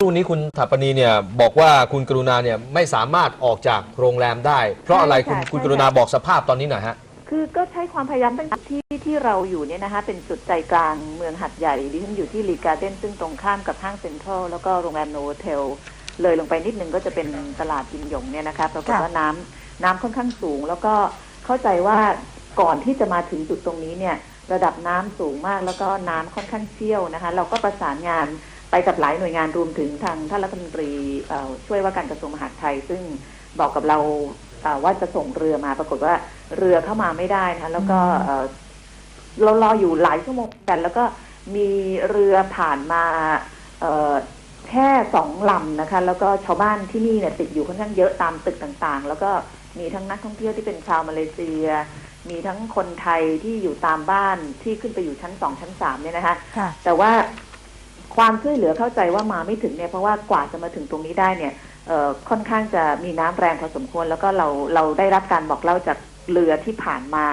รู่นี้คุณถัปปณีเนี่ยบอกว่าคุณกรุณาเนี่ยไม่สามารถออกจากโรงแรมได้ เพราะอะไรใช่คุณค่ะคุณใช่ กรุณาค่ะบอกสภาพตอนนี้หน่อยฮะ คือก็ใช้ความพยายามตั้งแต่ที่ที่เราอยู่เนี่ยนะคะเป็นจุดใจกลางเมืองหัดใหญ่ดิฉันอยู่ที่รีการ์เด้นซึ่งตรงข้ามกับห้างเซ็นทรัลแล้วก็โรงแรมโนเทล เลยลงไปนิดนึงก็จะเป็นตลาดจินหยงเนี่ยนะคะปรากฏค่ะว่าน้ำน้ำค่อนข้างสูง แล้วก็เข้าใจว่าก่อนที่จะมาถึงจุดตรงนี้เนี่ย ระดับน้ำสูงมากแล้วก็น้ำค่อนข้างเชี่ยวนะคะ เราก็ประสานงาน ไปกับหลายหน่วยงานรวมถึงทางท่านรัฐมนตรีเอ่อช่วยว่าการกระทรวงมหาดไทย ซึ่งบอกกับเราเอ่อว่าจะส่งเรือมาปรากฏว่าเรือเข้ามาไม่ได้นะคะแล้วก็เอ่อเรารออยู่หลายชั่วโมงกันแล้วก็มีเรือผ่านมาเอ่อแค่สองลำนะคะ แล้วก็ชาวบ้านที่นี่เนี่ยติดอยู่ค่อนข้างเยอะตามตึกต่างๆ แล้วก็มีทั้งนักท่องเที่ยวที่เป็นชาวมาเลเซีย มีทั้งคนไทยที่อยู่ตามบ้านที่ขึ้นไปอยู่ชั้นสองชั้นสามเนี่ยนะคะค่ะแต่ว่า ความช่วยเหลือเข้าใจว่ามาไม่ถึงเนี่ยเพราะว่ากว่าจะมาถึงตรงนี้ได้เนี่ยค่อนข้างจะมีน้ำแรงพอสมควร แล้วก็เราเราได้รับการบอกเล่าจากเรือที่ผ่านมา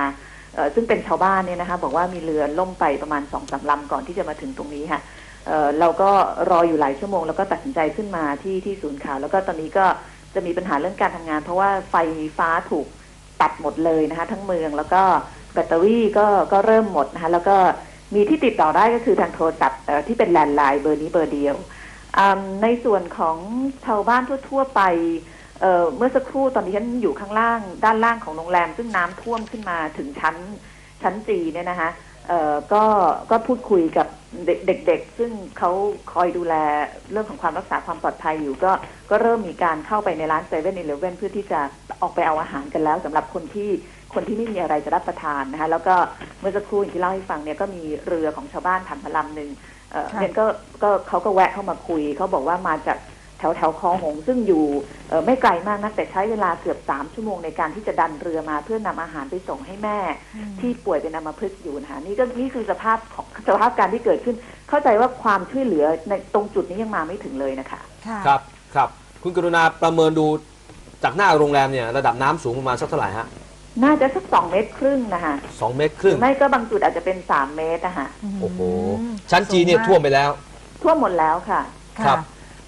ซึ่งเป็นชาวบ้านเนี่ยนะคะบอกว่ามีเรือล่มไปประมาณสองสามลำก่อนที่จะมาถึงตรงนี้ค่ะเเราก็รออยู่หลายชั่วโมง แล้วก็ตัดสินใจขึ้นมาที่ที่ศูนย์ข่าว แล้วก็ตอนนี้ก็จะมีปัญหาเรื่องการทำงาน เพราะว่าไฟฟ้าถูกตัดหมดเลยนะคะ ทั้งเมืองแล้วก็แบตเตอรี่ก็ก็เริ่มหมดนะคะแล้วก็ มีที่ติดต่อได้ก็คือทางโทรศัพท์ที่เป็นแลนด์ไลน์เบอร์นี้เบอร์เดียว ในส่วนของชาวบ้านทั่ว ๆ ไปเเมื่อสักครู่ตอนนี้ฉันอยู่ข้างล่างด้านล่างของโรงแรม ซึ่งน้ำท่วมขึ้นมาถึงชั้นชั้นจีเนี่ยนะคะก็ก็พูดคุยกับ เด็กๆ ซึ่งเขาคอยดูแลเรื่องของความรักษาความปลอดภัยอยู่ก็ก็เริ่มมีการเข้าไปในร้านเซเว่นอีเลฟเว่นเพื่อที่จะออกไปเอาอาหารกันแล้วสำหรับคนที่คนที่ไม่มีอะไรจะรับประทานนะคะแล้วก็เมื่อสักครู่อย่างที่เล่าให้ฟังเนี่ยก็มีเรือของชาวบ้านผ่านมาลำหนึ่งเอ่อค่ะเรนก็ก็เขาก็แวะเข้ามาคุยเขาบอกว่ามาจาก แถวแถวคลองหงส์ซึ่งอยู่เอ่อไม่ไกลมากนักแต่ใช้เวลาเกือบสามชั่วโมงในการที่จะดันเรือมาเพื่อนำอาหารไปส่งให้แม่ ที่ป่วยเป็นอัมพฤกษ์อยู่นะคะนี่ก็นี่คือสภาพของสภาพการที่เกิดขึ้น เข้าใจว่าความช่วยเหลือในตรงจุดนี้ยังมาไม่ถึงเลยนะคะค่ะครับครับ คุณกรุณาประเมินดูจากหน้าโรงแรมเนี่ยระดับน้ำสูงประมาณสักเท่าไหร่ฮะน่าจะสักสองเมตรครึ่งนะคะสองเมตรคหรืรึ่งอไม่ก็บางจุดอาจจะเป็นสามเมตรนะคะโอ้โหชั้นจีเนี่ยท่วมไปแล้ว ท่วมหมดแล้วค่ะครัค่ะบ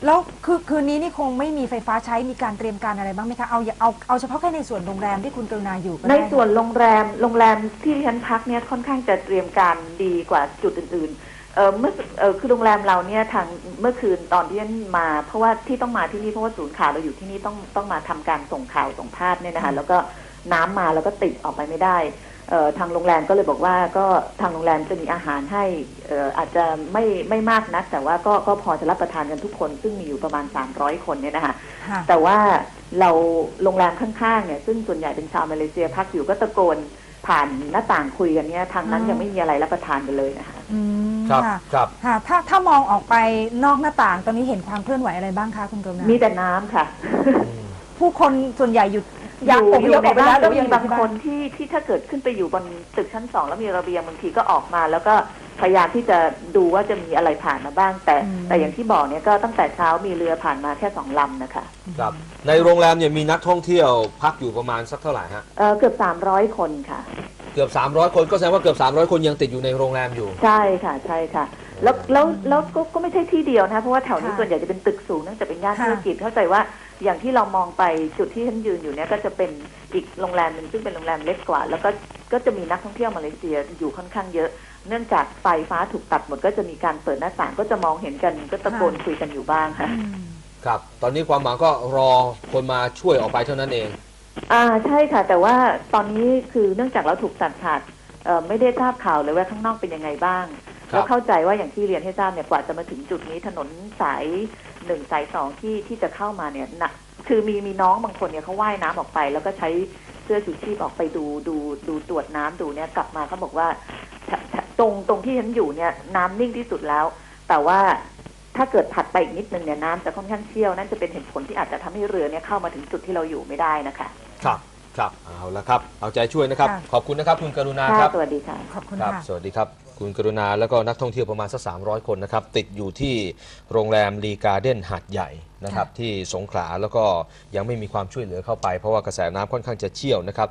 แล้วคือคืนนี้นี่คงไม่มีไฟฟ้าใช้มีการเตรียมการอะไรบ้างไหมคะเอาอย่าเอาเอาเฉพาะแค่ในส่วนโรงแรมที่คุณกรุณาอยู่ก็ในได้ส่วนโรงแรมโรงแรมที่ที่ฉันพักเนี่ยค่อนข้างจะเตรียมการดีกว่าจุดอื่นๆเออเมื่อเออคือโรงแรมเราเนี่ยทางเมื่อคืนตอนที่ฉันมา เพราะว่าที่ต้องมาที่นี่เพราะว่าศูนย์ข่าวเราอยู่ที่นี่ต้องต้องมาทำการส่งข่าวส่งภาพเนี่ยนะคะแล้วก็น้ำมาแล้วก็ติดออกไปไม่ได้ ทางโรงแรมก็เลยบอกว่าก็ทางโรงแรมจะมีอาหารให้เอ่ออาจจะไม่ไม่มากนัก แต่ว่าก็ก็พอจะรับประทานกันทุกคน ซึ่งมีอยู่ประมาณ 300 คนเนี่ยนะคะค่ะแต่ว่าเราโรงแรมข้างๆเนี่ยซึ่งส่วนใหญ่เป็นชาวมาเลเซียพักอยู่ก็ตะโกนผ่านหน้าต่างคุยกันเนี่ยทางนั้นอืมยังไม่มีอะไรรับประทานกันเลยนะคะอืมครับค่ะครับค่ะถ้าถ้ามองออกไปนอกหน้าต่างตอนนี้เห็นความเคลื่อนไหวอะไรบ้างคะคุณกรุณามีแต่น้ำค่ะ ผู้คนส่วนใหญ่อยู่ อยู่ออยู่พในอพบ้านหรืก็อมียังอยู่บางที่คนที่ที่ถ้าเกิดขึ้นไปอยู่บนตึกชั้นสองแล้วมีระเบียงบางทีก็ออกมา แล้วก็พยายามที่จะดูว่าจะมีอะไรผ่านมาบ้าง แต่อืมแต่อย่างที่บอกเนี่ยก็ตั้งแต่เช้ามีเรือผ่านมาแค่สองลำนะคะครับ ในโรงแรมเนี่ยมีนักท่องเที่ยวพักอยู่ประมาณสักเท่าไหร่ฮะเอ่อเกือบสามร้อยคนค่ะ เกือบ 300 คนก็แสดงว่าเกือบ 300 คนยังติดอยู่ในโรงแรมอยู่ ใช่ค่ะใช่ค่ะ แล้วแล้วแล้วก็ก็ไม่ใช่ที่เดียวนะคะเพราะว่าแถวนี้ค่ะส่วนใหญ่จะเป็นตึกสูงเนื่องจากเป็นย่านค่ะ ธุรกิจเข้าใจว่า อย่างที่เรามองไปจุดที่ฉันยืนอยู่เนี่ยก็จะเป็นอีกโรงแรมหนึ่งซึ่งเป็นโรงแรมเล็กกว่า แล้วก็ก็จะมีนักท่องเที่ยวมาเลเซียอยู่ค่อนข้างเยอะ เนื่องจากไฟฟ้าถูกตัดหมดก็จะมีการเปิดหน้าต่างก็จะมองเห็นกันก็ตะโกนคุยกันอยู่บ้างค่ะอืมครับตอนนี้ความหวังก็รอคนมาช่วยออกไปเท่านั้นเอง อ่าใช่ค่ะ แต่ว่าตอนนี้คือเนื่องจากเราถูกตัดขาดเอ่อไม่ได้ทราบข่าวเลยว่าข้างนอกเป็นยังไงบ้างครับ แล้วเข้าใจว่าอย่างที่เรียนให้ทราบเนี่ยกว่าจะมาถึงจุดนี้ถนนสายหนึ่งสายสองที่ที่จะเข้ามาเนี่ยนะคือมีมีน้องบางคนเนี่ยเขาว่ายน้ำออกไป แล้วก็ใช้เสื้อชูชีพออกไปดูดูดูตรวจน้ำดูเนี่ยกลับมาเขาบอกว่าถถตรงตรงที่ฉันอยู่เนี่ยน้ำนิ่งที่สุดแล้ว แต่ว่าถ้าเกิดถัดไปอีกนิดนึงเนี่ยน้ำจะค่อนข้างเชี่ยวนั่นจะเป็นเหตุผลที่อาจจะทำให้เรือเนี่ยเข้ามาถึงจุดที่เราอยู่ไม่ได้นะคะครับครับเอาละครับ เอาใจช่วยนะครับค่ะขอบคุณนะครับคุณกรุณาคค่ะรับสวัสดีค่ะขอบคุณครับค่ะสวัสดีครับ คุณกรุณาแล้วก็นักท่องเที่ยวประมาณสัก 300 คนนะครับ ติดอยู่ที่โรงแรมรีการ์เด้นหาดใหญ่นะครับที่สงขลาแล้วก็ยังไม่มีความช่วยเหลือเข้าไป เพราะว่ากระแสน้ำค่อนข้างจะเชี่ยวนะครับ